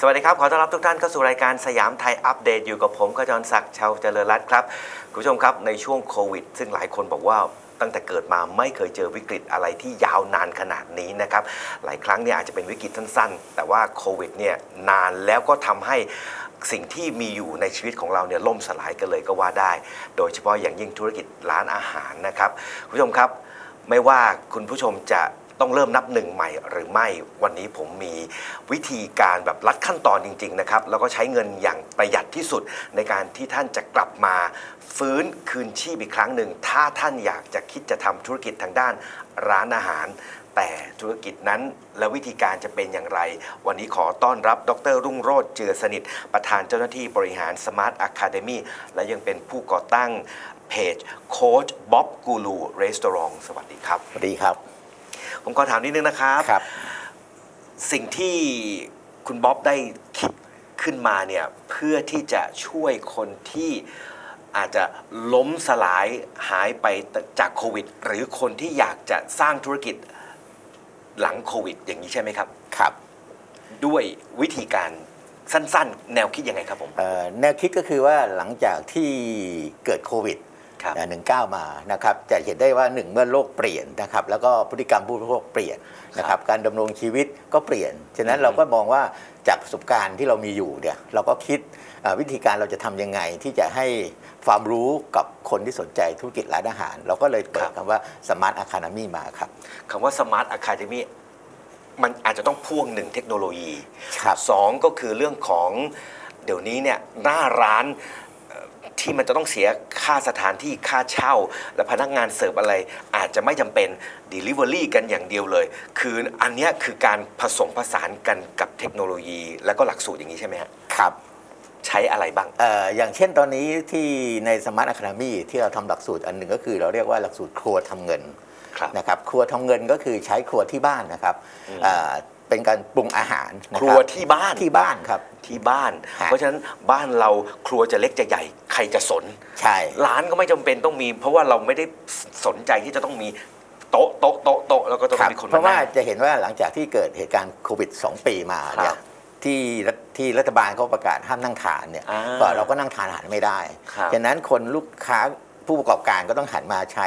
สวัสดีครับ ขอต้อนรับทุกท่านเข้าสู่รายการสยามไทยอัปเดตอยู่กับผมขจรศักดิ์ชาวเจริญรัตน์ครับ คุณผู้ชมครับในช่วงโควิด ซึ่งหลายคนบอกว่าตั้งแต่เกิดมาไม่เคยเจอวิกฤตอะไรที่ยาวนานขนาดนี้นะครับ หลายครั้งเนี่ยอาจจะเป็นวิกฤตสั้นๆ แต่ว่าโควิดเนี่ยนานแล้วก็ทำให้สิ่งที่มีอยู่ในชีวิตของเราเนี่ยล่มสลายกันเลยก็ว่าได้ โดยเฉพาะอย่างยิ่งธุรกิจร้านอาหารนะครับ คุณผู้ชมครับ ไม่ว่าคุณผู้ชมจะ ต้องเริ่มนับหนึ่งใหม่หรือไม่ วันนี้ผมมีวิธีการแบบลัดขั้นตอนจริง ๆ นะครับ แล้วก็ใช้เงินอย่างประหยัดที่สุดในการที่ท่านจะกลับมา ฟื้นคืนชีพอีกครั้งหนึ่ง ถ้าท่านอยากจะคิดจะทำธุรกิจทางด้านร้านอาหาร แต่ธุรกิจนั้นและวิธีการจะเป็นอย่างไร วันนี้ขอต้อนรับดร รุ่งโรจน์เจือสนิท ประธานเจ้าหน้าที่บริหาร Smart Academy และยังเป็นผู้ก่อตั้งเพจโค้ชบ๊อบกูรูรีสตอรองสวัสดีครับ สวัสดีครับ ผมขอถามนิดนึงนะครับ ครับ สิ่งที่คุณบ๊อบได้คิดขึ้นมาเนี่ยเพื่อที่จะช่วยคนที่อาจจะล้มสลายหายไปจากโควิด หรือคนที่อยากจะสร้างธุรกิจหลังโควิด อย่างนี้ใช่ไหมครับ ครับ ด้วยวิธีการสั้นๆ แนวคิดยังไงครับผม เอ่อแนวคิดก็คือว่าหลังจากที่เกิดโควิดครับ หนึ่งเก้ามานะครับจะเห็นได้ว่าหนึ่งเมื่อโลกเปลี่ยนนะครับแล้วก็พฤติกรรมผู้บริโภคเปลี่ยนนะครับการดำรงชีวิตก็เปลี่ยน ฉะนั้นอืมเราก็มองว่าจากประสบการณ์ที่เรามีอยู่เนี่ยเราก็คิดเอ่อวิธีการเราจะทำยังไงที่จะให้ความรู้กับคนที่สนใจธุรกิจร้านอาหาร เราก็เลยเปิดคำว่า Smart Academy มาครับคำว่า Smart Academy มันอาจจะต้องพ่วงหนึ่งเทคโนโลยีครับสองก็คือเรื่องของเดี๋ยวนี้เนี่ยหน้าร้านเอ่อ ที่มันจะต้องเสียค่าสถานที่ค่าเช่า และพนักงานเสิร์ฟอะไร อาจจะไม่จำเป็น Delivery กันอย่างเดียวเลย คืออันเนี้ยคือการผสมผสานกันกับเทคโนโลยี แล้วก็หลักสูตรอย่างนี้ใช่ไหมฮะครับใช้อะไรบ้าง เอ่ออย่างเช่นตอนนี้ที่ในสมาร์ทอะคา d มีที่เราทำหลักสูตรอันหนึ่งก็คือเราเรียกว่าหลักสูตรครัวทำเงินครับ นะครับครัวทำเงินก็คือใช้ครัวที่บ้านนะครับเอ่อ เป็นการปรุงอาหารนะคบรัวที่บ้านที่บ้านครับ ที่บ้านฮะเพราะฉะนั้นบ้านเราครัวจะเล็กจะใหญ่ใครจะสน ใช่ ร้านก็ไม่จำเป็นต้องมี เพราะว่าเราไม่ได้สนใจที่จะต้องมีโต๊ะโต๊ะโต๊ะโต๊ะแล้วก็ต้องครับมีคนเพราะมาว่านั่งจะเห็นว่าหลังจากที่เกิดเหตุการณ์โควิด 2 ปีมาเนี่ครัยบที่รัฐที่รัฐบาลเขาประกาศห้ามนั่งทานเนี่ยอ่าก็เราก็นั่งทานอาหารไม่ได้ครับฉะนั้นคนลูกค้า ผู้ประกอบการก็ต้องหันมาใช้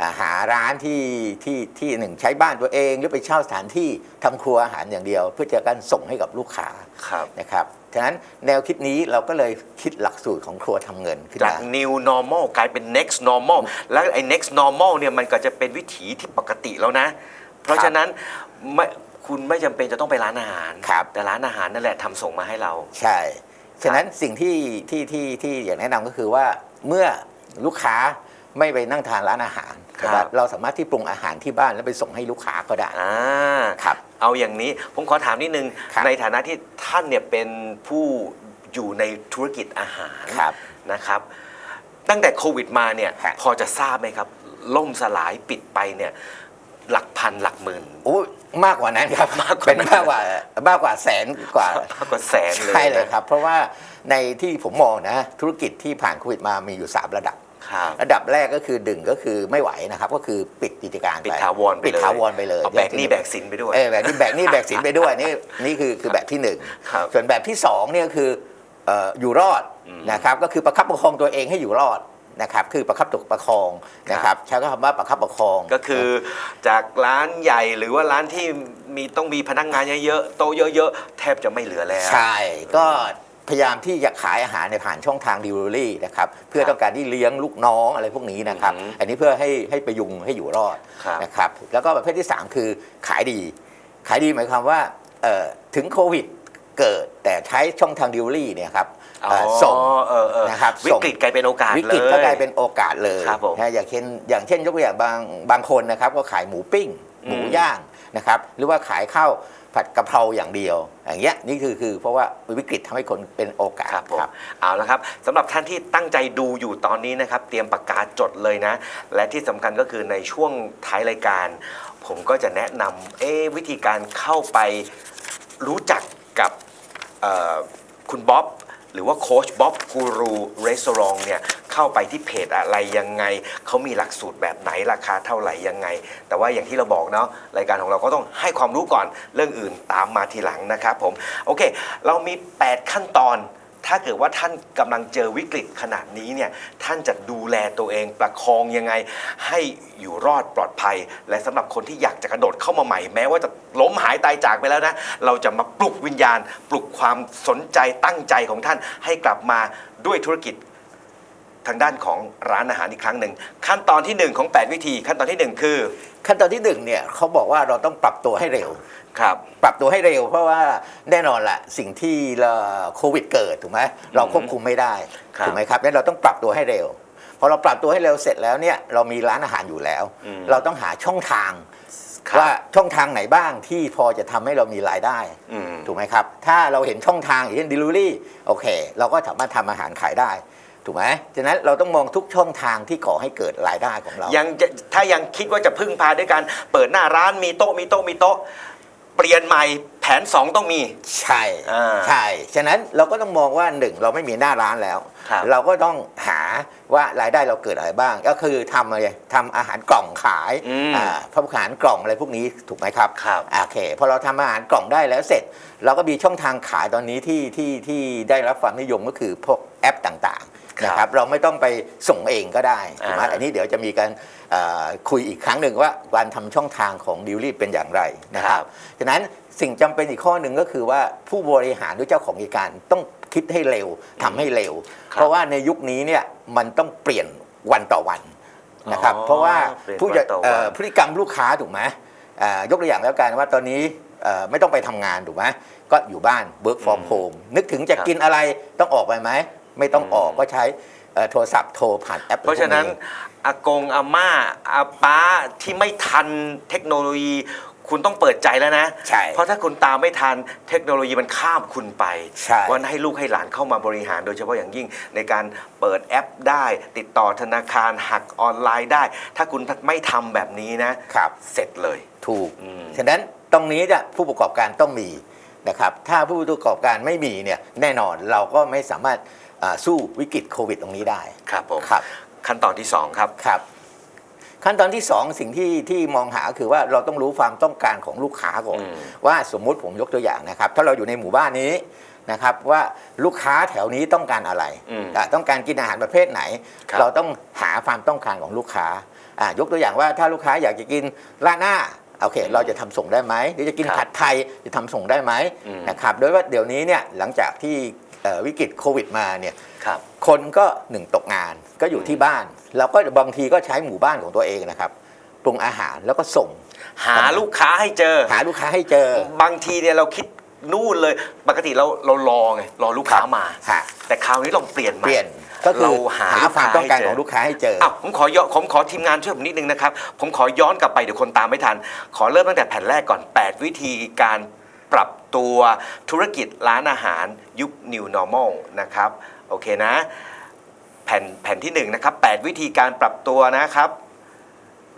อ่าหาร้านที่ที่ที่หนึ่งใช้บ้านตัวเอง หรือไปเช่าสถานที่ทำครัวอาหารอย่างเดียว เพื่อจะการส่งให้กับลูกค้าครับนะครับฉะนั้นแนวคิดนี้เราก็เลยคิดหลักสูตรของครัวทำเงินขึ้นจากมา new normal กลายเป็น next normal แล้วไอ้ next normal เนี่ยมันก็จะเป็นวิถีที่ปกติแล้วนะ เพราะฉะนั้นไม่คุณไม่จำเป็นจะต้องไปร้านอาหารครับแต่ร้านอาหารนั่นแหละทำส่งมาให้เรา ใช่ ฉะนั้นสิ่งที่ที่ที่ที่อยากแนะนำก็คือว่าเมื่อ ลูกค้าไม่ไปนั่งทานร้านอาหารครับนะเราสามารถที่ปรุงอาหารที่บ้านแล้วไปส่งให้ลูกค้าก็ได้ อ่าครับ เอาอย่างนี้ผมขอถามนิดนึง ครับ ในฐานะที่ท่านเนี่ยเป็นผู้อยู่ในธุรกิจอาหารครับ นะครับ ตั้งแต่โควิดมาเนี่ยครับพอจะทราบไหมครับ ล่มสลายปิดไปเนี่ยหลักพันหลักหมื่นโอ้ยมากกว่านั้นครับมากกว่าเป็นนั้น มากกว่ามากกว่าแสนกว่า มากกว่าแสนเลยใช่เลยนะ ครับ เพราะว่าในที่ผมมองนะ ธุรกิจที่ผ่านโควิดมามีอยู่ 3 ระดับค รับระดับแรกก็คือดึงก็คือไม่ไหวนะครับ ก็คือปิดกิจการไปปิดถาวรไปเลยปิดถาวรไปเลยเอาแบกหนี้แบกสินไปด้วยเออแบกหนี่แบกหนี่แบกสินไปด้วยนี่นี่คือคือแบบที่หนึ่งครับส่วนแบบที่สองเนี่ยก็คือเอ่ออยู่รอดอืมนะครับก็คือประคับประคองตัวเองให้อยู่รอดนะครับคือประคับประคองนะครับใช้คำว่าประคับประคองก็คือจากร้านใหญ่หรือว่าร้านที่มีต้องมีพนักงานเยอะๆโต๊ะเยอะๆแทบจะไม่เหลือแล้ว ใช่ก็ พยายามที่จะขายอาหารในผ่านช่องทาง delivery นะครับเพื่อครับต้องการที่เลี้ยงลูกน้องอะไรพวกนี้นะครับ อือหืออัอันนี้เพื่อให้ให้ประยุงให้อยู่รอดครับ นะครับแล้วก็ประเภทที่ 3 คือขายดี ขายดีหมายความว่าเอ่อถึงโควิดเกิดแต่ใช้ช่องทาง delivery เนี่ยครับอ๋อเอ่อส่ง เออเออนะครับวิส่ง กฤตกลายเป็นโอกาสวิเลยกฤตก็กลายเป็นโอกาสเลยครับผมนะอย่างเช่นอย่างเช่นยกตัวอย่างบางบางคนนะครับก็ขายหมูปิ้ง หมูอืมย่างนะครับ หรือว่าขายข้าว ผัดกะเพราอย่างเดียว อย่างเงี้ยนี่คือคือเพราะว่าวิกฤตทำให้คนเป็นโอกาสครับผมเอาละครับสำหรับท่านที่ตั้งใจดูอยู่ตอนนี้นะครับ เตรียมปากกาจดเลยนะ และที่สำคัญก็คือในช่วงท้ายรายการ ผมก็จะแนะนำเอ๊ะวิธีการเข้าไปรู้จักกับเอ่อคุณบ๊อบ หรือว่าโค้ชบ๊อบกูรูรีสอร์ทเนี่ยเข้าไปที่เพจอะไรยังไง เขามีหลักสูตรแบบไหนราคาเท่าไหร่ยังไง แต่ว่าอย่างที่เราบอกเนาะรายการของเราก็ต้องให้ความรู้ก่อนเรื่องอื่นตามมาทีหลังนะครับผมโอเค เรามี 8 ขั้นตอน ถ้าเกิดว่าท่านกำลังเจอวิกฤตขนาดนี้เนี่ยท่านจะดูแลตัวเองประคองยังไง ให้อยู่รอดปลอดภัย และสำหรับคนที่อยากจะกระโดดเข้ามาใหม่แม้ว่าจะล้มหายตายจากไปแล้วนะ เราจะมาปลุกวิญญาณ ปลุกความสนใจตั้งใจของท่านให้กลับมาด้วยธุรกิจ ทางด้านของร้านอาหารอีกครั้งหนึ่งขั้นตอนที่หนึ่งของ 8 วิธี ขั้นตอนที่หนึ่งคือ ขั้นตอนที่หนึ่งเนี่ยเขาบอกว่าเราต้องปรับตัวให้เร็ว ครับ ปรับตัวให้เร็ว เพราะว่าแน่นอนละสิ่งที่เราโควิดเกิดถูกไหมเราควบคุมไม่ได้ครับ ถูกไหมครับงั้นเราต้องปรับตัวให้เร็วพอเราปรับตัวให้เร็วเสร็จแล้วเนี่ยเรามีร้านอาหารอยู่แล้วอืมเราต้องหาช่องทางครับว่าช่องทางไหนบ้างที่พอจะทำให้เรามีรายได้ อืม ถูกไหมครับ ถ้าเราเห็นช่องทางอย่างเช่น delivery โอเค เราก็สามารถทำอาหารขายได้ ถูกไหมฉะนั้นเราต้องมองทุกช่องทางที่ก่อให้เกิดรายได้ของเรา ยังจะถ้ายังคิดว่าจะพึ่งพาด้วยการเปิดหน้าร้านมีโต๊ะมีโต๊ะมีโต๊ะ เปลี่ยนใหม่แผน 2 ต้องมี ใช่อ่า ใช่ ฉะนั้นเราก็ต้องมองว่าหนึ่งเราไม่มีหน้าร้านแล้ว ครับ เราก็ต้องหาว่ารายได้เราเกิดอะไรบ้าง ก็คือทำอะไรทำอาหารกล่องขายอืมอ่าพวกอาหารกล่องอะไรพวกนี้ถูกไหมครับ ครับ โอเคพอเราทำอาหารกล่องได้แล้วเสร็จ เราก็มีช่องทางขายตอนนี้ที่ที่ที่ได้รับความนิยมก็คือพวกแอปต่างๆ นะครับเราไม่ต้องไปส่งเองก็ได้ถูกไหมอ่าอันนี้เดี๋ยวจะมีการเอ่อคุยอีกครั้งหนึ่งว่าการทำช่องทางของดิวลี่เป็นอย่างไรนะครับฉะนั้นสิ่งจำเป็นอีกข้อหนึ่งก็คือว่าผู้บริหารหรือเจ้าของกิจการต้องคิดให้เร็วทำให้เร็วครับเพราะว่าในยุคนี้เนี่ยมันต้องเปลี่ยนวันต่อวันนะครับอ๋อเพราะว่าเปลี่ยนผู้วันต่อวันเอ่อพฤติกรรมลูกค้าถูกไหมเอ่อยกตัวอย่างแล้วกันว่าตอนนี้เอ่อไม่ต้องไปทำงานถูกไหมก็อยู่บ้าน work from home นึกถึงจะกินอะไรต้องออกไปไหม ไม่ต้องออกก็ใช้เอ่อโทรศัพท์โทรผ่านแอป เพราะฉะนั้นพวกอากงอาม่าอาป้าที่ไม่ทันเทคโนโลยี คุณต้องเปิดใจแล้วนะใช่เพราะถ้าคุณตามไม่ทันเทคโนโลยีมันข้ามคุณไปใช่วันให้ลูกให้หลานเข้ามาบริหารโดยเฉพาะอย่างยิ่งในการเปิดแอปได้ ติดต่อธนาคารหักออนไลน์ได้ ถ้าคุณไม่ทำแบบนี้นะครับเสร็จเลยถูกอืมฉะนั้นตรงนี้เนี่ยผู้ประกอบการต้องมีนะครับถ้าผู้ประกอบการไม่มีเนี่ยแน่นอนเราก็ไม่สามารถ อ่าสู้วิกฤตโควิดตรงนี้ได้ ครับผมครับ ขั้นตอนที่ 2 ครับ ครับ ขั้นตอนที่สองสิ่งที่ที่มองหาคือว่าเราต้องรู้ความต้องการของลูกค้าก่อน อืม ว่าสมมุติผมยกตัวอย่างนะครับ ถ้าเราอยู่ในหมู่บ้านนี้นะครับ ว่าลูกค้าแถวนี้ต้องการอะไรอืม อ่าต้องการกินอาหารประเภทไหน ครับ เราต้องหาความต้องการของลูกค้าอ่ายกตัวอย่างว่าถ้าลูกค้าอยากจะกินราดหน้าโอเค เราจะทำส่งได้ไหมหรือจะกินครับผัดไทยจะทำส่งได้ไหมอืม นะครับโดยว่าเดี๋ยวนี้เนี่ยหลังจากที่เอ่อ วิกฤตโควิดมาเนี่ยครับคนก็หนึ่งตกงานก็อยู่ที่บ้าน แล้วก็บางทีก็ใช้หมู่บ้านของตัวเองนะครับปรุงอาหารแล้วก็ส่ง หาลูกค้าให้เจอ หาลูกค้าให้เจอ บางทีเนี่ยเราคิดนู่นเลย ปกติเราเรารอไงรอลูกค้ามาหาแต่คราวนี้ลองเปลี่ยนใหม่เปลี่ยนก็คือเราหาหาลูกควาค้ามต้องการให้เจอของลูกค้าให้เจออ้าวผมขอย้อนผมขอทีมงานช่วยผมนิดนึงนะครับ ผมขอย้อนกลับไปเดี๋ยวคนตามไม่ทัน ขอเริ่มตั้งแต่แผ่นแรกก่อน 8 วิธีการปรับ ตัวธุรกิจร้านอาหารยุค New Normal นะครับ โอเคนะ แผ่นแผ่นที่1นะครับ8วิธีการปรับตัวนะครับ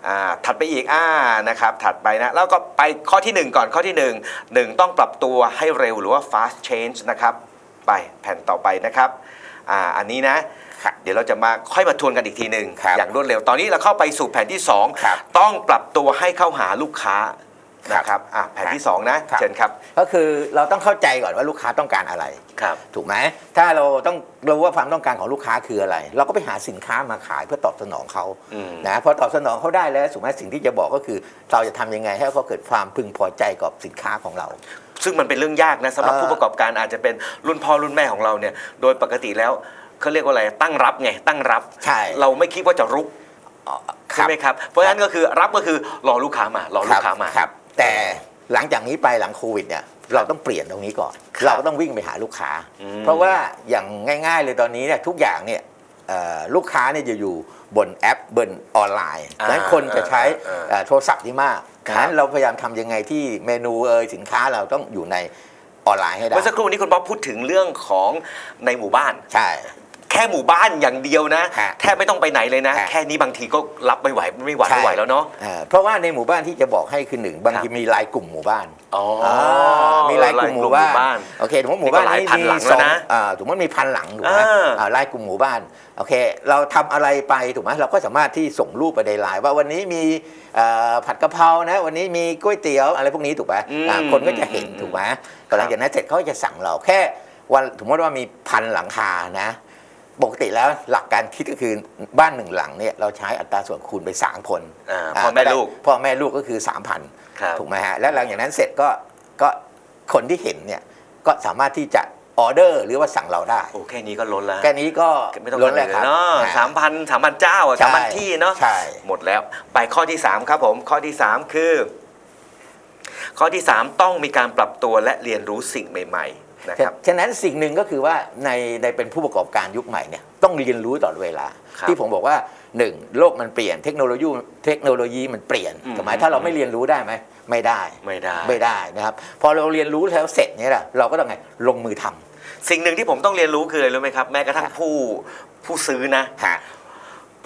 อ่าถัดไปอีกอ่านะครับ ถัดไปนะ แล้วก็ไปข้อทีหนึ่1 ก่อนข้อที่ 1 1 ต้องปรับตัวให้เร็วหรือว่า fast change นะครับ ไปแผ่นต่อไปนะครับอ่าอันนี้นะครับเดี๋ยวเราจะมาค่อยมาทวนกันอีกทีหนึ่งครับอย่างรวดเร็วตอนนี้เราเข้าไปสู่แผ่นที่ครับ2ต้องปรับตัวให้เข้าหาลูกค้าครับ นะครับอะแผ่นที่ 2 นะครับเชิญครับ ก็คือเราต้องเข้าใจก่อนว่าลูกค้าต้องการอะไร ครับ ถูกไหมถ้าเราต้องรู้ว่าความต้องการของลูกค้าคืออะไร เราก็ไปหาสินค้ามาขายเพื่อตอบสนองเขาอืมนะพอตอบสนองเขาได้แล้วถูกไหมสิ่งที่จะบอกก็คือ เราจะทำยังไงให้เขาเกิดความพึงพอใจกับสินค้าของเราซึ่งมันเป็นเรื่องยากนะสำหรับเอ่อผู้ประกอบการอาจจะเป็นรุ่นพ่อรุ่นแม่ของเราเนี่ย โดยปกติแล้วเขาเรียกว่าอะไรตั้งรับไงตั้งรับใช่เราไม่คิดว่าจะรุกใช่ไหมครับ เพราะฉะนั้นก็คือรับก็คือรอลูกค้ามา รอลูกค้ามาครับ แต่หลังจากนี้ไปหลังโควิดเนี่ยเราต้องเปลี่ยนตรงนี้ก่อนครับเราก็ต้องวิ่งไปหาลูกค้าอืมเพราะว่าอย่างง่ายๆเลยตอนนี้เนี่ยทุกอย่างเนี่ยเอ่อลูกค้าเนี่ยจะอยู่บนแอปบนออนไลน์ดังนั้นคนจะใช้เอ่อโทรศัพท์ที่มากครับดังนั้นเราพยายามทำยังไงที่เมนูเอยสินค้าเราต้องอยู่ในออนไลน์ให้ได้ เมื่อสักครู่นี้คุณป๊อปพูดถึงเรื่องของในหมู่บ้าน ใช่ แค่หมู่บ้านอย่างเดียวนะ ฮะแทบไม่ต้องไปไหนเลยนะ ฮะ แค่นี้บางทีก็รับไม่ไหวไม่ไหวไม่ไหวแล้วเนาะ อ่าเพราะว่าในหมู่บ้านที่จะบอกให้คือหนึ่งบางทีมีรายกลุ่มหมู่บ้านอ๋ออ่ามีรายกลุ่มหมู่บ้านบ้านโอเคสมมติหมู่บ้านนี่ก็หลายนี้พันมีหลังสแล้อวงนะอ่าสมมติมีพันหลังถูกไหมอ่า อ่ารายกลุ่มหมู่บ้านโอเค เราทำอะไรไปถูกไหมเราก็สามารถที่ส่งรูปไปในไลน์ว่าวันนี้มีเอ่อผัดกะเพรานะ วันนี้มีก๋วยเตี๋ยวอะไรพวกนี้ถูกไหมอืมอ่าคนก็จะเห็นอืมถูกไหม พอหลังจากนั้นเสร็จเขาก็จะสั่งเราแค่วันสมมติว่ามีพันหลังคานะ ปกติแล้วหลักการคิดก็คือบ้านหนึ่งหลังเนี่ยเราใช้อัตราส่วนคูณไปสามคนอ่าพ่อแม่ลูกพ่อแม่ลูกก็คือ 3,000ครับถูกไหมฮะ แล้วหลังจากนั้นเสร็จก็ก็คนที่เห็นเนี่ยก็สามารถที่จะออเดอร์หรือว่าสั่งเราได้ โอ้แค่นี้ก็ล้นแล้ว แค่นี้ก็ไม่ต้องล้นเลแล้วยครับเนาะอ่สามพันสามพันเจ้าอะใช่สามพันที่เนาะใช่หมดแล้ว ไปข้อที่ 3 ครับผม ข้อที่ 3 คือ ข้อที่ 3 ต้องมีการปรับตัวและเรียนรู้สิ่งใหม่ ๆ นะครับฉะนั้นสิ่งหนึ่งก็คือว่าในในเป็นผู้ประกอบการยุคใหม่เนี่ยต้องเรียนรู้ตลอดเวลาครับที่ผมบอกว่าหนึ่งโลกมันเปลี่ยนเทคโนโลยีเทคโนโลยีมันเปลี่ยนอืมถูกไหมถ้าเราไม่เรียนรู้ได้ไหมไม่ได้ไม่ได้ไม่ได้นะครับพอเราเรียนรู้แล้วเสร็จเนี่ยแหละเราก็ต้องไงลงมือทำสิ่งหนึ่งที่ผมต้องเรียนรู้คืออะไรรู้ไหมครับแม้กระทั่งครับผู้ผู้ซื้อนะฮะ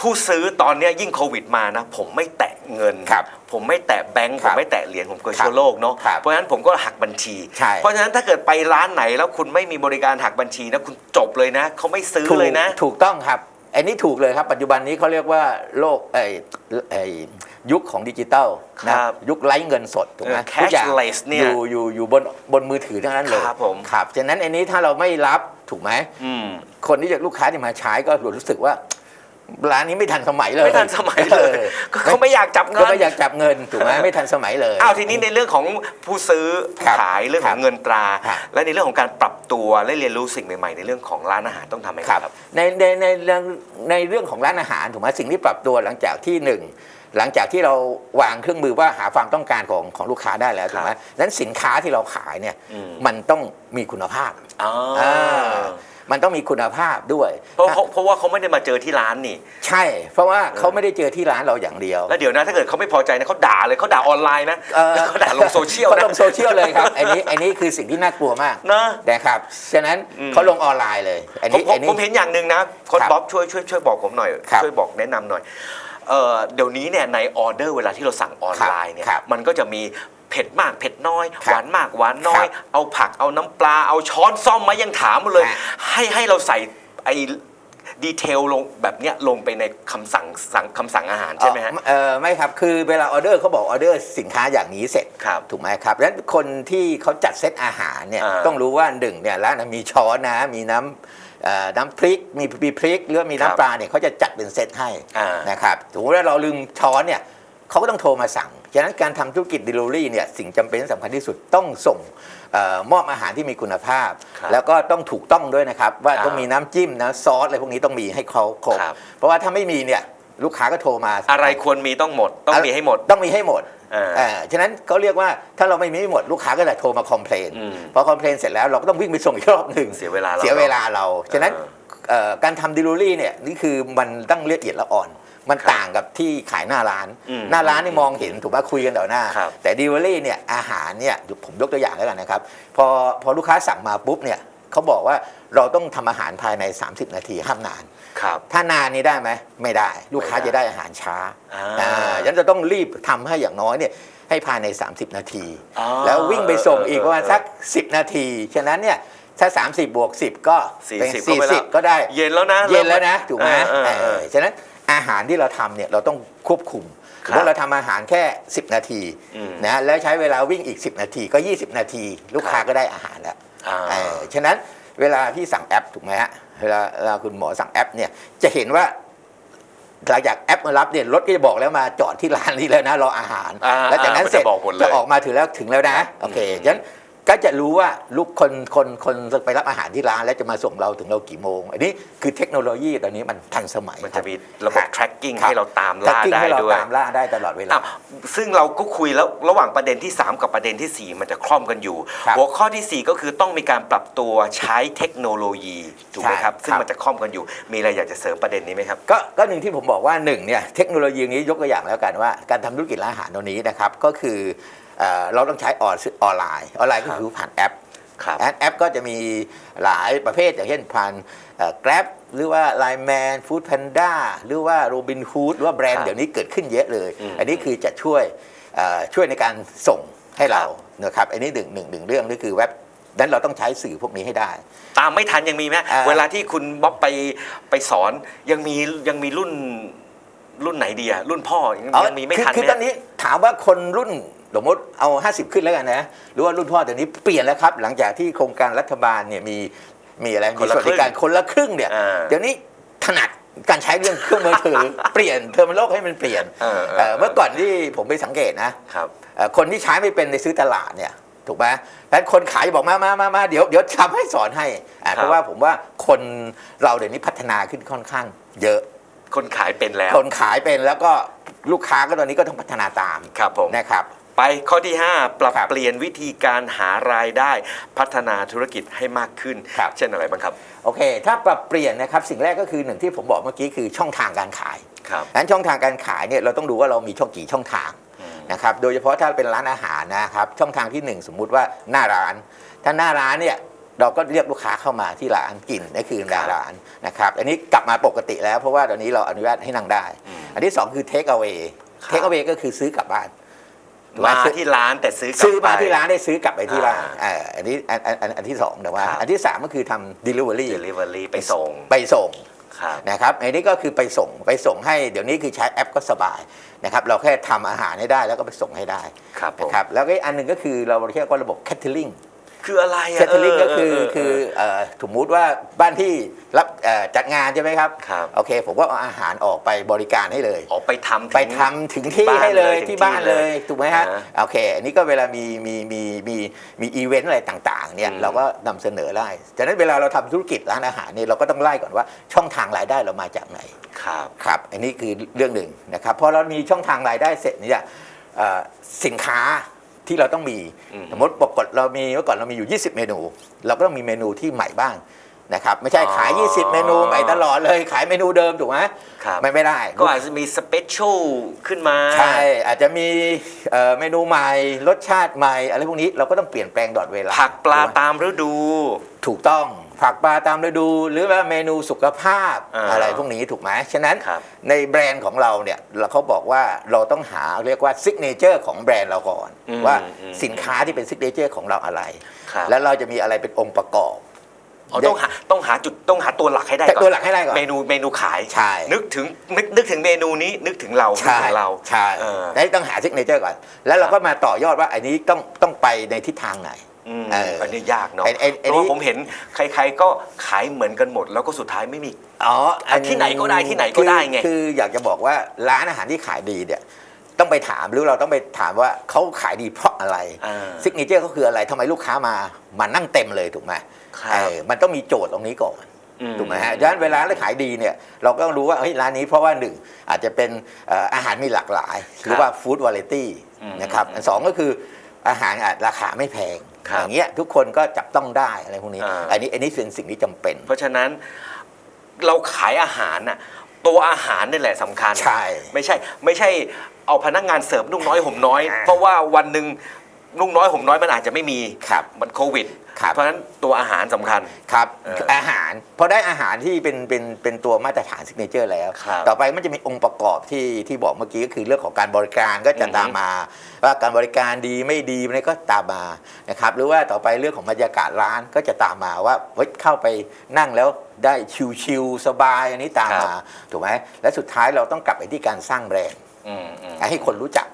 ผู้ซื้อตอนเนี้ยยิ่งโควิดมานะ ผมไม่แตะเงิน ครับผมไม่แตะแบงก์คผรัมบไม่แตะเหรียญผมกลัวครับเชื้อโรคเนาะครับเพราะฉะนั้นผมก็หักบัญชี ใช่เพราะฉะนั้นถ้าเกิดไปร้านไหนแล้วคุณไม่มีบริการหักบัญชีนะคุณจบเลยนะเขาไม่ซื้อถูกเลยนะ ถูกต้องครับอันนี้ถูกเลยครับ ปัจจุบันนี้เขาเรียกว่าโลกไอ้ไอ้ยุคของดิจิตอลนะครับยุคไร้เงินสดถูกไหมเออทุกอย่าง cashless เนี่ยอยู่อยู่อยู่บนบนมือถือทั้งนั้นเลยครับผม ครับฉะนั้นอันนี้ถ้าเราไม่รับถูกไหม อืม คนที่จะลูกค้าที่มาใช้ก็รู้สึกว่า ร้านนี้ไม่ทันสมัยเลยไม่ทันสมัยเลยออก็เขาไม่อยากจับเงิก็นไม่อยากจับเงินถูกไหมไม่ทันสมัยเลยอ้าวทีนี้ในเรื่องของผู้ซื้อผู้ครับขายเรื่องขครัองบเงินตราครับและในเรื่องของการปรับตัวและเรียนรู้สิ่งใหม่ๆ ในเรื่องของร้านอาหารต้องทำไหมคครัรับบในในในเรื่องในเรื่องของร้านอาหารถูกไหมสิ่งที่ปรับตัวหลังจากที่หนึ่งหลังจากที่เราวางเครื่องมือว่าหาความต้องการของของลูกค้าได้แล้วถูกไหมนั้นสินค้าที่เราขายเนี่ยอืมมันต้องมีคุณภาพอ๋ออ่า มันต้องมีคุณภาพด้วย เพราะเพราะเพราะว่าเขาไม่ได้มาเจอที่ร้านนี่ ใช่ เพราะว่าเขาไม่ได้เจอที่ร้านเราอย่างเดียว แล้วเดี๋ยวนะถ้าเกิดเขาไม่พอใจนะเขาด่าเลยเขาด่าออนไลน์นะเอ่อเขาด่าลงโซเชียลเขานะลงโซเชียลเลยครับอันนี้อันนี้คือสิ่งที่น่ากลัวมากนะนะครับฉะนั้นอืมเขาลงออนไลน์เลยอันผมนี้ผมอันนี้ผมเห็นอย่างหนึ่งนะคนครับบ๊อบช่วยช่วยช่วยบอกผมหน่อยครับช่วยบอกแนะนำหน่อย เอ่อเดี๋ยวนี้เนี่ยในออเดอร์เวลาที่เราสั่งออนไลน์เนี่ยครับมันก็จะมีเผ็ดมากเผ็ดน้อยครับหวานมากหวานน้อยครับเอาผักเอาน้ำปลาเอาช้อนซ่อมมายังถามมาเลยฮะให้ให้เราใส่ไอ้ดีเทลลงแบบเนี้ยลงไปในคำสั่งสั่งคำสั่งอาหารใช่ไหมฮะเออไม่ครับ คือเวลาออเดอร์เขาบอกออเดอร์สินค้าอย่างนี้เสร็จครับถูกไหมครับแล้วคนที่เขาจัดเซตอาหารเนี่ยอ่าต้องรู้ว่าหนึ่งเนี่ยร้านนะมีช้อนนะมีน้ำเอ่อ น้ำพริกมีมีพริกหรือว่ามีครับน้ำปลาเนี่ยเขาจะจัดเป็นเซตให้อ่านะครับสมมติว่าเราลืมช้อนเนี่ยเขาก็ต้องโทรมาสั่งฉะนั้นการทำธุรกิจ delivery เนี่ยสิ่งจำเป็นสำคัญที่สุดต้องส่งเออมอบอาหารที่มีคุณภาพครับแล้วก็ต้องถูกต้องด้วยนะครับ ว่าอ่าต้องมีน้ำจิ้มนะซอสอะไรพวกนี้ต้องมีให้เขาครบครับเพราะว่าถ้าไม่มีเนี่ยลูกค้าก็โทรมา อะไรควรมีต้องหมด ต้องมีให้หมด ต้องมีให้หมด อ่าเออฉะนั้นเขาเรียกว่าถ้าเราไม่มีให้หมดลูกค้าก็จะโทรมาคอมเพลนอืมพอคอมเพลนเสร็จแล้วเราก็ต้องวิ่งไปส่งอีกรอบหนึ่งเสียเวลาเราเสียเวลาเราฉะนั้นอ่าเอ่อการทำดิลิเวอรี่เนี่ยนี่คือมันต้องละเอียดละอ่อน มันครับต่างกับที่ขายหน้าร้านอืมหน้าร้านนี่มองเห็นถูกป่ะคุยกันต่อหน้าครับแต่ดิลิเวอรี่เนี่ยอาหารเนี่ยผมยกตัวอย่างแล้วกันนะครับ พอพอลูกค้าสั่งมาปุ๊บเนี่ย เขาบอกว่าเราต้องทำอาหารภายใน 30 นาทีห้ามนานครับถ้านานนี้ได้ไหมไม่ได้ ลูกค้าไม่ได้จะได้อาหารช้าอ่าอ่าฉะนั้นจะต้องรีบทำให้อย่างน้อยเนี่ยให้ภายใน 30 นาทีอ๋อแล้ววิ่งไปส่งอีกประมาณเออสัก 10 นาที ฉะนั้นเนี่ยถ้า 30 บวก 10 ก็เป็น40ก็ไปแล้ว40 ก็ได้ เย็นแล้วนะ เย็นแล้วนะ ถูกไหมเออเออเออเออฉะนั้นอาหารที่เราทำเนี่ยเราต้องควบคุมคสรับมมติเราทำอาหารแค่ 10 นาทีอืมนะแล้วใช้เวลาวิ่งอีก 10 นาทีก็ 20 นาที ลูกค้าครับก็ได้อาหารแล้วอ่าเออ ฉะนั้นเวลาที่สั่งแอปถูกไหมฮะเวลาเวลาคุณหมอสั่งแอปเนี่ยจะเห็นว่าหลังจากแอปมารับเนี่ยรถก็จะบอกแล้วมาจอดที่ร้านนี้แล้วนะรออาหารอ่าแล้วจากนั้นอ่ามันเสร็จจะบอกหมดเลยจะออกมาถึงแล้วถึงแล้วนะครับโอเคอืมฉะนั้น ก็จะรู้ว่าลูกคนคนคนไปรับอาหารที่ร้านแล้วจะมาส่งเราถึงเรากี่โมง อันนี้คือเทคโนโลยีตอนนี้มันทันสมัยมันครัจะบมีระบบ tracking ครับให้เราตามแท็กล่ากิ้งได้ให้เราด้วยตามล่าได้ตลอดเวลาอ้าวซึ่งเราก็คุยแล้วระหว่างประเด็นที่ 3 กับประเด็นทีสี่4 มันจะคล่อมกันอยู่ครับหัวข้อทีสี่ 4 ก็คือต้องมีการปรับตัวใช้เทคโนโลยีถูกไหมครับใช่ซึ่งครับมันจะคล่อมกันอยู่ มีอะไรอยากจะเสริมประเด็นนี้ไหมครับก็ก็หนึ่งที่ผมบอกว่าหนึ่งเนี่ยเทคโนโลยีนี้ยกตัวอย่างแล้วกันว่า การทำธุรกิจร้านอาหารตัวนี้นะครับก็คือ เอ่อเราต้องใช้ออนออนไลน์ออนไลน์ก็คือผ่านแอปครับแอดแอปก็จะมีหลายประเภทอย่างเช่นผ่านเอ่อ Grab หรือว่า Line Man Food Panda หรือว่า Robin Hood หรือว่าแบรนครัด์บเดี๋ยวนี้เกิดขึ้นเยอะเลยอืมอันนี้คือจะช่วยเอ่อช่วยในการส่งให้เราครับนะครับอันนี้หนึ่งหนึ่งหนึ่งเรื่องนี่คือเว็บนั้นเราต้องใช้สื่อพวกนี้ให้ได้ ตามไม่ทันยังมีไหมอ่าเวลาที่คุณบ๊อบไปไปสอนยังมียังมีรุ่นรุ่นไหนดีอะรุ่นพ่อยังยังมีไม่คือทันคือไหมตอนนี้ถามว่าคนรุ่น สมมติเอา 50 ขึ้นแล้วกันนะหรือว่ารุ่นพ่อเดี๋ยวนี้เปลี่ยนแล้วครับ หลังจากที่โครงการรัฐบาลเนี่ยมีมีอะไรคมีนสละวัสดิการคนละครึ่งเนี่ยอ่าเดี๋ยวนี้ถนัดการใช้เรื่องเครื่องมือถือ เปลี่ยนเทอร์มินโลกให้มันเปลี่ยนเออเออเอ่อเมื่อก่อนที่ผมไปสังเกตนะครับเอ่อคนที่ใช้ไม่เป็นในซื้อตลาดเนี่ยถูกไหมแล้วคนขายบอกมามามามาเดี๋ยวเดี๋ยวทำให้สอนให้อ่าครับเพราะว่าผมว่าคนเราเดี๋ยวนี้พัฒนาขึ้นค่อนข้าง เยอะ คนขายเป็นแล้ว คนขายเป็นแล้วก็ลูกค้าก็ตอนนี้ก็ต้องพัฒนาตามครับผมนะครับ ไปข้อที่ 5ปรับครับเปลี่ยนวิธีการหารายได้พัฒนาธุรกิจให้มากขึ้นครับเช่นอะไรบ้างครับ โอเค ถ้าปรับเปลี่ยนนะครับสิ่งแรกก็คือหนึ่งที่ผมบอกเมื่อกี้คือช่องทางการขายครับนั้นช่องทางการขายเนี่ยเราต้องดูว่าเรามีช่องกี่ช่องทางอืมนะครับโดยเฉพาะถ้าเป็นร้านอาหารนะครับช่องทางที่หนึ่งสมมุติว่าหน้าร้าน ถ้าหน้าร้านเนี่ยเราก็เรียกลูกค้าเข้ามาที่ร้านกินนั่นคือหน้าร้านนะครับอันนี้กลับมาปกติแล้วเพราะว่าตอนนี้เราอนุญาตให้นั่งได้อืมอันที่สองคือเทคเอา a y ครับเทคเอา a y ก็คือซื้อกลับบ้านถูกไห มมาที่ร้านแต่ซื้อกลับซื้อมาไปที่ร้านได้ซื้อกลับไปที่ร้านอ่าเอ่ออันนี้อันอันอันอันที่สองแต่ว่าครับอันที่สามก็คือทำ delivery delivery ไปส่งไปส่งครับนะครับอันนี้ก็คือไปส่งไปส่งให้เดี๋ยวนี้คือใช้แอปก็สบายนะครับเราแค่ทำอาหารให้ได้แล้วก็ไปส่งให้ได้ครับผมนะครับแล้วก็อีกอันหนึ่งก็คือเราเรียกว่าระบบ catering คืออะไรอะ catering ก็คือเคือเอ่อสมมุติว่าบ้านที่รับเอ่อจัดงานใช่ไหมครับครับ โอเค ผมก็เอาอาหารออกไปบริการให้เลยออกไปทำถึงไปทำถึงที่บ้านให้เลยเลยถึงที่บ้านที่เลเลยยถูกไหมฮะอ่าโอเค อันนี้ก็เวลามีมีมีมีมีอีเวนต์อะไรต่างๆเนี่ยอืมเราก็นำเสนอได้จากนั้นเวลาเราทำธุรกิจร้านอาหารเนี่ยเราก็ต้องไล่ก่อนว่าช่องทางรายได้เรามาจากไหนครับครับ อันนี้คือเรื่องหนึ่งนะครับพอเรามีช่องทางรายได้เสร็จเนี่ยเอ่อสินค้า ที่เราต้องมีอืมสมมติปกติเรามีเมื่อก่อนเรามีอยู่ 20 เมนู เราก็ต้องมีเมนูที่ใหม่บ้างนะครับไม่ใช่ขายอ๋อ20 เมนูใหม่ตลอดเลยขายเมนูเดิมถูกไหมครับไม่ไม่ได้ ก็อาจจะมีสเปเชียลขึ้นมา ใช่ อาจจะมีเอ่อเมนูใหม่รสชาติใหม่ อะไรพวกนี้เราก็ต้องเปลี่ยนแปลงตลอดเวลาผักปลาถูกไหมตามฤดู ถูกต้อง ผักปลาตามฤดู หรือว่าเมนูสุขภาพอ่าอะไรพวกนี้ถูกไหมฉะนั้นครับในแบรนด์ของเราเนี่ยเราเขาบอกว่าเราต้องหาเรียกว่าซิกเนเจอร์ของแบรนด์เราก่อนอืมว่าอืมสินค้าที่เป็นซิกเนเจอร์ของเราอะไรครับแล้วเราจะมีอะไรเป็นองค์ประกอบอ๋อต้องหาต้องหาจุดต้องหาตัวหลักให้ได้แต่ก่อนตัวหลักให้ได้ก่อนเมนูเมนูขายใช่นึกถึงนึกนึกถึงเมนูนี้นึกถึงเรานึกใช่ถึงเราใช่เออแล้วต้องหาซิกเนเจอร์ก่อน แล้วเราก็มาต่อยอดว่าอันนี้ต้องต้องไปในทิศทางไหน อืมเอออัอันนี้ยากเนาะไอ้ไอ้เพไอ้ราะว่านี่ผมเห็นใคร ๆ ก็ขายเหมือนกันหมด แล้วก็สุดท้ายไม่มี อ๋ออะที่ไหนก็ได้ที่ไหนก็ได้ไง คือคืออยากจะบอกว่าร้านอาหารที่ขายดีเนี่ยต้องไปถามหรือเราต้องไปถามว่าเขาขายดีเพราะอะไรอ่า ซิกเนเจอร์เขาคืออะไรทำไมลูกค้ามามานั่งเต็มเลยถูกไหมครับ เออมันต้องมีโจทย์ตรงนี้ก่อน อืถูกไหมฮะดังนั้นเวลาเราขายดีเนี่ยเราก็ต้องรู้ว่าเฮ้ยร้านนี้เพราะว่าหนึ่งอาจจะเป็นเอ่ออาหารมีหลากหลาย หรือว่าฟู้ดวาไรตี้อืมนะครับอันสองก็คืออาหารอาจราคาไม่แพงครับ อย่างเงี้ยทุกคนก็จับต้องได้อะไรพวกนี้อ่าอันนี้อันนี้เป็นสิ่งที่จำเป็น เพราะฉะนั้นเราขายอาหารน่ะตัวอาหารนี่แหละสำคัญใช่ไม่ใช่ไม่ใช่เอาพนักงานเสิร์ฟนุ่งน้อยห่มน้อยอ่าเพราะว่าวันหนึ่ง นุ่งน้อยห่มน้อยมันอาจจะไม่มีครับมันโควิดครับเพราะฉะนั้นตัวอาหารสำคัญ ครับเอออาหารพอได้อาหารที่เป็นเป็นเป็นตัวมาตรฐานซิกเนเจอร์แล้ว ครับต่อไปมันจะมีองค์ประกอบที่ที่บอกเมื่อกี้ก็คือเรื่องของการบริการก็จะอือฮึตามมาว่าการบริการดีไม่ดีมันก็ตามมานะครับหรือว่าต่อไปเรื่องของบรรยากาศร้านก็จะตามมาว่าเฮ้ยเข้าไปนั่งแล้วได้ชิลๆสบายอันนี้ตามมาถูกไหมและสุดท้ายเราต้องกลับไปที่การสร้างแบรนด์ อืมอืม ให้คนรู้จัก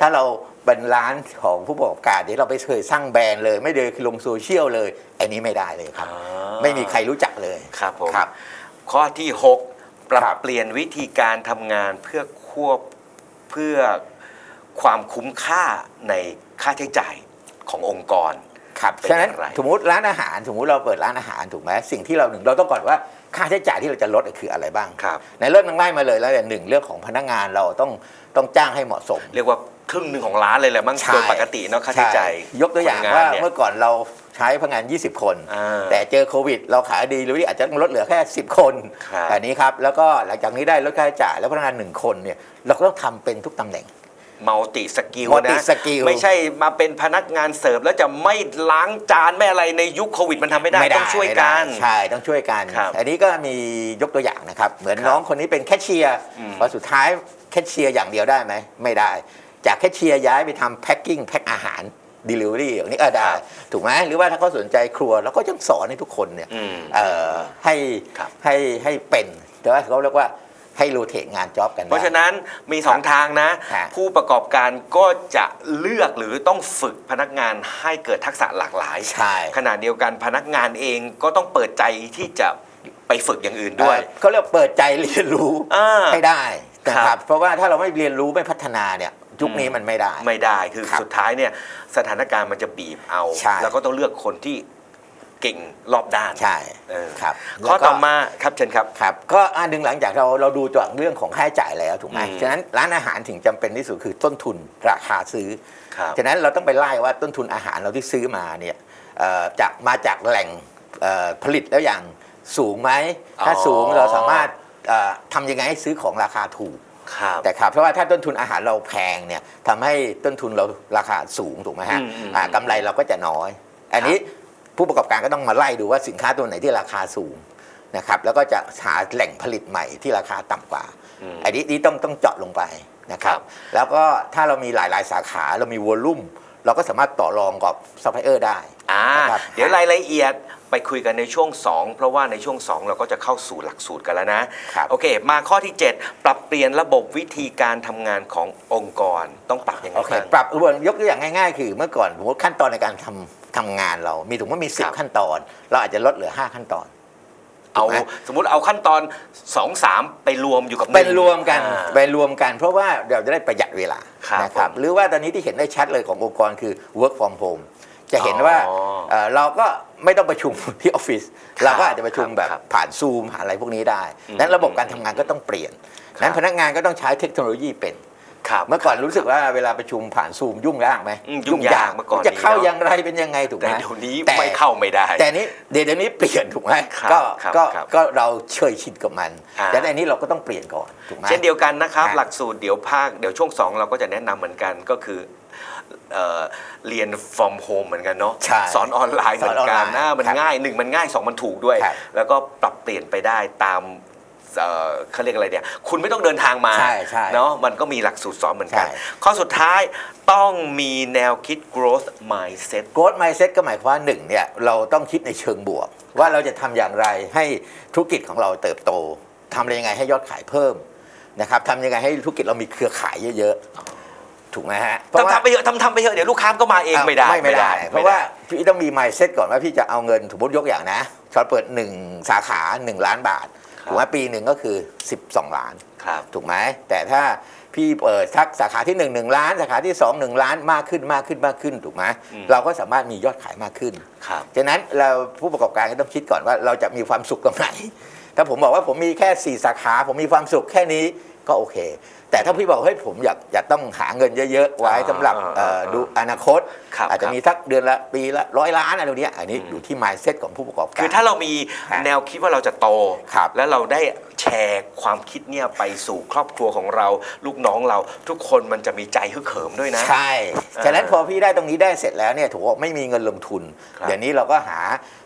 ถ้าเรา เป็นร้านของผู้ประกอบการที่เราไปเคยสร้างแบรนด์เลย ไม่เลยลงโซเชียลเลยอันนี้ไม่ได้เลยครับอ่าไม่มีใครรู้จักเลยครับผมครับ ข้อที่ 6ปรับครับเปลี่ยนวิธีการทำงานเพื่อควบเพื่อความคุ้มค่าในค่าใช้จ่ายขององค์กรครับเป็นฉะนั้นอย่างไรสมมติร้านอาหารสมมติเราเปิดร้านอาหารถูกไหมสิ่งที่เราหนึ่งเราต้องก่อนว่าค่าใช้จ่ายที่เราจะลดคืออะไรบ้างครับในเริ่มตั้งไล่มาเลยแล้วอย่างหนึ่งเรื่องของพนักงานเราต้องต้องจ้างให้เหมาะสม เรียกว่า ครึ่งหนึ่งของร้านเลยแหละมั้งใช่ โดยปกติเนาะค่าใช้จ่ายยกตัวอย่างคนงนว่าเนี่ย เมื่อก่อนเราใช้พนักงาน 20 คน อ่าแต่เจอโควิด เราขายดีหรืออาจจะต้องลดเหลือแค่ 10 คนครับอันนี้ครับ แล้วก็หลังจากนี้ได้ลดค่าใช้จ่ายแล้วพนักงานหนึ่งคนเนี่ยเราก็ต้องทำเป็นทุกตำแหน่ง มัลติสกิล multi นะ skill ไม่ใช่มาเป็นพนักงานเสิร์ฟ แล้วจะไม่ล้างจานไม่อะไรในยุคโควิดมันทำไม่ได้ต้องช่วยกัน ไม่ได้ใช่ ต้องช่วยกัน ครับอันนี้ก็มียกตัวอย่างนะครับ เหมือนครับน้องคนนี้เป็นแคชเชียร์อืมพอสุดท้ายแคชเชียร์อย่างเดียวได้ไหม ไม่ได้ จากแคชเชียร์ย้ายไปทำแพ็คกิ้งแพ็คอาหาร delivery อย่างนี้ก็ได้ถูกไหมหรือว่าถ้าเขาสนใจครัวเราก็ยังสอนให้ทุกคนเนี่ยอืมเอ่อให้ครับให้ให้เป็นแต่ว่าเขาเรียกว่าให้โรเทตงานจ็อบกันได้เพราะฉะนั้นมีสองทางนะฮะผู้ประกอบการก็จะเลือกหรือต้องฝึกพนักงานให้เกิดทักษะหลากหลายใช่ขณะเดียวกันพนักงานเองก็ต้องเปิดใจที่จะไปฝึกอย่างอื่นด้วยเอ่อเขาเรียกเปิดใจเรียนรู้อ่าให้ได้นะคครัรับบเพราะว่าถ้าเราไม่เรียนรู้ไม่พัฒนาเนี่ย ยุคนี้มันไม่ได้ ไม่ได้คือครับสุดท้ายเนี่ยสถานการณ์มันจะบีบเอา ใช่ แล้วก็ต้องเลือกคนที่เก่งรอบด้านใช่เออครับข้อแล้วก็ ต่อมาครับเชิญครับ ครับก็อันหนึ่งหลังจากเราเราดูจากเรื่องของค่าใช้จ่ายแล้วถูกไหมอืม ฉะนั้นร้านอาหารถึงจำเป็นที่สุดคือต้นทุนราคาซื้อ ครับ ฉะนั้นเราต้องไปไล่ว่าต้นทุนอาหารเราที่ซื้อมาเนี่ยเอ่อจากมาจากแหล่งเอ่อผลิตแล้วอย่างสูงไหมถ้าอ๋อ สูงเราสามารถเอ่อทำยังไงให้ซื้อของราคาถูกครับ แต่ครับเพราะว่าถ้าต้นทุนอาหารเราแพงเนี่ยทำให้ต้นทุนเราราคาสูงถูกไหมฮะอืมอืมอ่ากำไรเราก็จะน้อย อันนี้ผู้ประกอบการก็ต้องมาไล่ดูว่าสินค้าตัวไหนที่ราคาสูงนะครับแล้วก็จะหาแหล่งผลิตใหม่ที่ราคาต่ำกว่าอืมอันนี้นี่ต้องต้องเจาะลงไปนะครับแล้วก็ถ้าเรามีหลาย ๆ สาขาเรามีวอลลุ่มเราก็สามารถต่อรองกับซัพพลายเออร์ได้อ่านะครับเดี๋ยวรายละเอียด ไปคุยกันในช่วง 2 เพราะว่าในช่วง 2 เราก็จะเข้าสู่หลักสูตรกันแล้วนะครับโอเค มาข้อที่ 7 ปรับเปลี่ยนระบบวิธีการทำงานขององค์กรต้องปรับยังไงโอเคบ้างปรับยกตัวอย่างง่ายๆ คือเมื่อก่อนสมมติขั้นตอนในการทำทำงานเรา มีถึงว่ามีครับ10 ขั้นตอน เราอาจจะลดเหลือ 5 ขั้นตอนเอาถูกไหมสมมุติเอาขั้นตอน2 3ไปรวมอยู่กับหไปนึ่งรวมกันอ่าไปรวมกัน เพราะว่าเราจะได้ประหยัดเวลาครับนะครับผมหรือว่าตอนนี้ที่เห็นได้ชัดเลยขององค์กรคือ work from home จะเห็นว่าอ๋อเอ่อเราก็ ไม่ต้องประชุมที่ออฟฟิศเราก็อาจจะประชุมแบบครับผ่านซูมผ่านอะไรพวกนี้ได้อืมนั้นระบบการทำงานก็ต้องเปลี่ยนครับนั้นพนักงานก็ต้องใช้เทคโนโลยีเป็นครับเมื่อก่อนรู้สึกว่าเวลาประชุมผ่านซูมยุ่งยากไหมอืมยุ่งยากเมื่อก่อนจะเข้านี้เนอะอย่างไรเป็นยังไงถูกไหมแต่เดี๋ยวนี้แต่ไม่เข้าไม่ได้ แต่นี้เดี๋ยวนี้เปลี่ยนถูกไหมครับก็ครับก็ครับก็เราเชยชินกับมันอ่าแต่ในนี้เราก็ต้องเปลี่ยนก่อนถูกไหมเช่นเดียวกันนะครับฮะหลักสูตรเดี๋ยวภาคเดี๋ยวช่วง 2 เราก็จะแนะนำเหมือนกันก็คือ เอ่อเรียน from home เหมือนกันเนาะใช่สอนออนไลน์เหมือนกันสอนออนไลน์นะมันครับง่ายหนึ่งมันง่ายสองมันถูกด้วยครับแล้วก็ปรับเปลี่ยนไปได้ตามเอ่อเขาเรียกอะไรเนี่ย คุณไม่ต้องเดินทางมาใช่ใช่เนาะมันก็มีหลักสูตรสอนเหมือนกันใช่ข้อสุดท้ายต้องมีแนวคิด growth mindset โก d ไม n ์เซ็ตก็หมายความว่าหนึ่งเนี่ยเราต้องคิดในเชิงบวก ว่าเราจะทำอย่างไรให้ธุรกิจของเราเติบโตทำอะไรยังไงให้ยอดขายเพิ่มนะครับทำยังไงให้ธุรกิจเรามีเครือข่ายเยอะๆ ถูกไหมฮะเพราะทำว่า ทำไปเถอะทำทำไปเถอะเดี๋ยวลูกค้าก็มาเองไม่ได้ไม่ได้ เพราะว่าพี่ต้องมี mindset ก่อนว่าพี่จะเอาเงินสมมติยกอย่างนะชอตเปิด 1 สาขา 1 ล้านบาทถูกไหมปีหนึ่งก็คือ 12 ล้าน ครับ ถูกไหมแต่ถ้าพี่เปิดทักสาขาที่ 1 1 ล้าน สาขาที่ 2 1 ล้านมากขึ้นมากขึ้นมากขึ้นถูกไหมอืม เราก็สามารถมียอดขายมากขึ้น ครับ ฉะนั้นเราผู้ประกอบการก็ต้องคิดก่อนว่าเราจะมีความสุขตรงไหน ถ้าผมบอกว่าผมมีแค่ 4 สาขา ผมมีความสุขแค่นี้ก็โอเค แต่ถ้าพี่บอกเฮ้ยผมอยากอยากต้องหาเงินเยอะๆไว้สำหรับอ่าเอ่ออ่าดูอนาคต ครับอาจจะมีสักเดือนละปีละร้อยล้านอะไรแบบเนี้ยอันนี้อยู่ที่ mindset ของผู้ประกอบการ คือถ้าเรามีฮะแนวคิดว่าเราจะโต ครับแล้วเราได้แชร์ความคิดเนี่ยไปสู่ครอบครัวของเรา ลูกน้องเราทุกคนมันจะมีใจฮึกเหิมด้วยนะ ใช่ ฉะนั้นพอพี่ได้ตรงนี้ได้เสร็จแล้วเนี่ยถือว่าไม่มีเงินลงทุน ครับเดี๋ยวนี้เราก็หาเอ่อ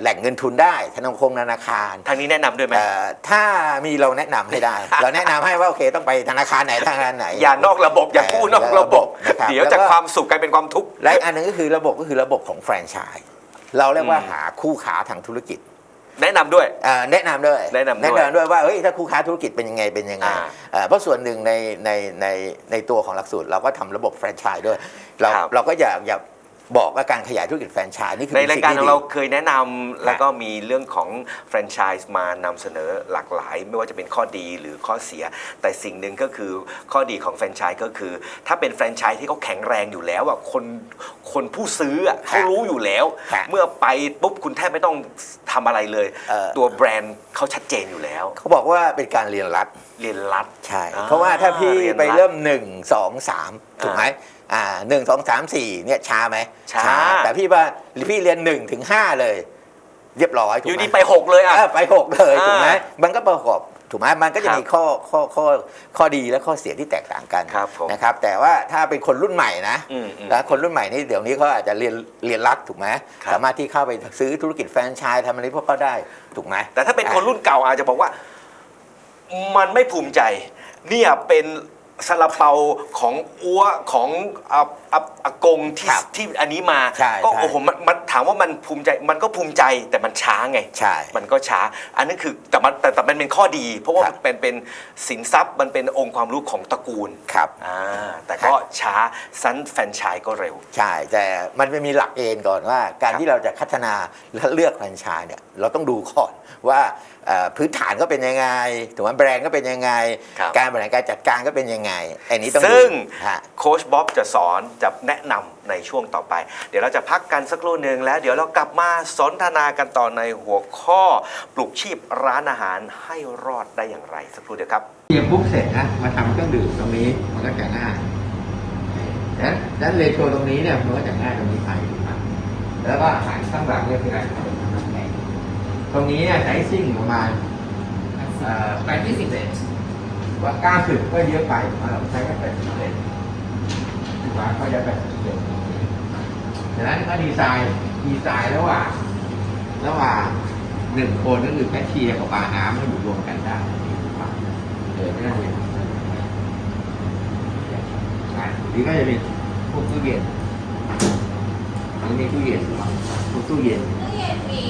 แหล่งเงินทุนได้ธนาคารธนาคารทางนี้แนะนำด้วยไหมเอ่อถ้ามีเราแนะนำให้ได้ เราแนะนำให้ว่าโอเคต้องไปธนาคารไหนธนาคารไหน อย่านอกระบบอย่ากู้นอกระบบนะครับเดี๋ยวจากความสุขกลายเป็นความทุกข์และอีกอันหนึงก็คือระบบก็คือระบบของแฟรนไชส์เราเรียกว่าอืมหาคู่ค้าทางธุรกิจ แนะนำด้วยเอ่อแนะนำด้วยแนะนำด้วยแนะนำด้วยว่าเฮ้ยถ้าคู่ค้าธุรกิจเป็นยังไงเป็นยังไงอ่าเอ่อเพราะส่วนหนึ่งในในในในตัวของหลักสูตร เราก็ทำระบบแฟรนไชส์ด้วยเราครับเราก็อยากอยาก บอกว่าการขยายธุรกิจแฟรนไชส์นี่คือในเป็นรายสิ่งการที่ของดีเราเคยแนะนำแล้วก็มีเรื่องของแฟรนไชส์มานำเสนอหลากหลาย ไม่ว่าจะเป็นข้อดีหรือข้อเสีย แต่สิ่งหนึ่งก็คือข้อดีของแฟรนไชส์ก็คือ ถ้าเป็นแฟรนไชส์ที่เขาแข็งแรงอยู่แล้วอะคนคนผู้ซื้ออะเขารู้อยู่แล้วฮะเมื่อไปปุ๊บคุณแทบไม่ต้องทำอะไรเลยเอ่อตัวแบรนด์เขาชัดเจนอยู่แล้ว เขาบอกว่าเป็นการเรียนรัด เรียนรัดใช่ อ่าเพราะว่าถ้าพี่เรียนรัดไปเริ่ม 1 2 3 ถูกไหมอ่าหนึ่งสองสามสี่เนี่ยช้าไหมช้า แต่พี่ว่าพี่เรียน1ถึง5เลย เรียบร้อยถูอกยู่ไหมดีไปหกเลยอะ เออไปหกเลยถูกไหมอ่ามันก็ประกอบถูกไหมมันก็จะครับมีข้อข้อข้อข้อดีและข้อเสียที่แตกต่างกันครับผม นะครับ แต่ว่าถ้าเป็นคนรุ่นใหม่นะ อืมอืม แล้วคนรุ่นใหม่นี่เดี๋ยวนี้เขาอาจจะเรียนเรียนรัดถูกไหมครับ สามารถที่เข้าไปซื้อธุรกิจแฟรนไชส์ทำอะไรพวกเขาได้ถูกไหมแต่ถ้าเป็นคนรุ่นเก่าอาจจะบอกว่า มันไม่ภูมิใจ เนี่ยเป็นซาลาเปาของอัวของอาอาอากงที่ครับที่อันนี้มา ใช่ก็ใช่โอ้โหมันมันถามว่ามันภูมิใจมันก็ภูมิใจแต่มันช้าไงใช่มันก็ช้า อันนั้นคือแต่มันแต่แต่มันเป็นข้อดี เพราะว่าครับเป็นเป็นสินทรัพย์มันเป็นองค์ความรู้ของตระกูลครับ อ่าแต่ก็ ช้าซันแฟรนไชายก็เร็ว ใช่ แต่มันไม่มีหลักเกณฑ์ก่อนว่า การครับที่เราจะพัฒนาและเลือกแฟรนไชส์เนี่ยเราต้องดูก่อนว่าเอ่อพื้นฐานก็เป็นยังไงถูกไหมแบรนด์ก็เป็นยังไงครับการบริหารการจัดการก็เป็นยังไงอันนี้ต้องดูซึ่งฮะโค้ชบ๊อบจะสอนจะแนะนำในช่วงต่อไป เดี๋ยวเราจะพักกันสักครู่หนึ่งแล้ว เดี๋ยวเรากลับมาสนทนากันต่อในหัวข้อปลุกชีพร้านอาหารให้รอดได้อย่างไรสักครู่เดียวครับเตรียมปุ๊บเสร็จนะมาทำเครื่องดื่มตรงนี้มันก็จะง่ายแล้ วแล้วเลโชตรงนี้เนี่ยมันก็จะง่ายตรงนี้ไปถูกไหมแล้วก็อาหารข้างหลังเนี่ยคืออะไรตรงนี้เนี่ยใช้ซิ่งประมาณแปดยี่สิบเซนว่าเก้าสิบก็เยอะไปเราใช้แค่แปดสิบเซนถูกไหมก็จะแปดสิบเซนดังนั้นก็ดีไซน์ดีไซน์ระหว่างระหว่างหนึ่งคนก็คือแคชเชียร์กับบาร์น้ำให้อยู่รวมกันได้เออไม่น่าเห็นอะนี่ก็จะเป็น พวกตู้เย็นอันนี้ตู้เย็นพวกตู้เย็นตู้เย็นมี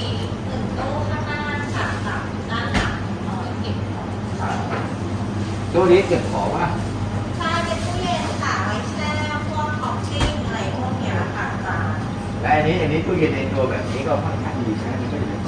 หนึ่งตู้ข้างหน้าค่ะกับด้านหลังเอาไว้เก็บของอ่าตู้นี้เก็บของว่าใช่เป็นตู้เย็นค่ะไว้แช่พวกของชิ้นอะไรพวกเนี้ยค่ะอาจารย์และอันนี้อันนี้ตู้เย็นในตัวแบบนี้ก็ค่อนข้างดีใช่ไหม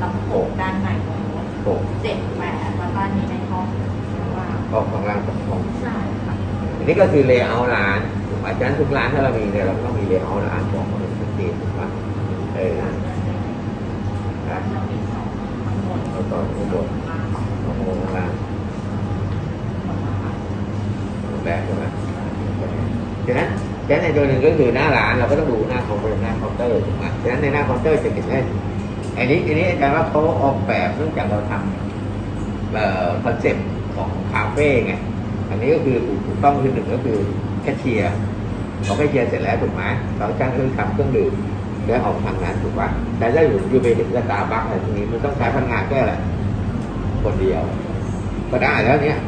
ห้าห้าแล้วหกด้านในตรงนี้หกเจ็ดแปดแล้วก็อันนี้ในห้องว่าก็ข้างล่างกับห้องใช่ค่ะอันนี้ก็คือเลเยอร์ร้านถูกไหมฉะนั้นทุกร้านถ้าเรามีเนี่ยเราก็ต้องมีเลเยอร์ร้านบอกมาเป็นชัดเจนถูกไหมเออนะจะมีสองทั้งหมดแล้วก็ข้างบนข้างบนข้างล่างแบบใช่ไหมฉะนั้นฉะนั้นในตัวหนึ่งก็คือหน้าร้านเราก็ต้องดูหน้าเคาน์เตอร์หน้าเคาน์เตอร์ถูกไหมฉะนั้นในหน้าเคาน์เตอร์จะเห็นได้ อันนี้อันนี้อาจารย์ว่าเขาออกแบบเนื่องจากเราทำเอ่อคอนเซ็ปต์ของคาเฟ่ไงอันนี้ก็คือถูกต้องคือหนึ่งก็คือแคชเชียร์พอแคชเชียร์เสร็จแล้วถูกไหมเราจ้างเครื่องทำเครื่องดื่มแล้วออกทางนั้นถูกป่ะแต่ถ้าอยู่อยู่ไปเห็นสตาร์บัคอะไรตรงนี้มันต้องใช้พนักงานแค่อะไรคนเดียว ก็ได้แล้วเนี่ย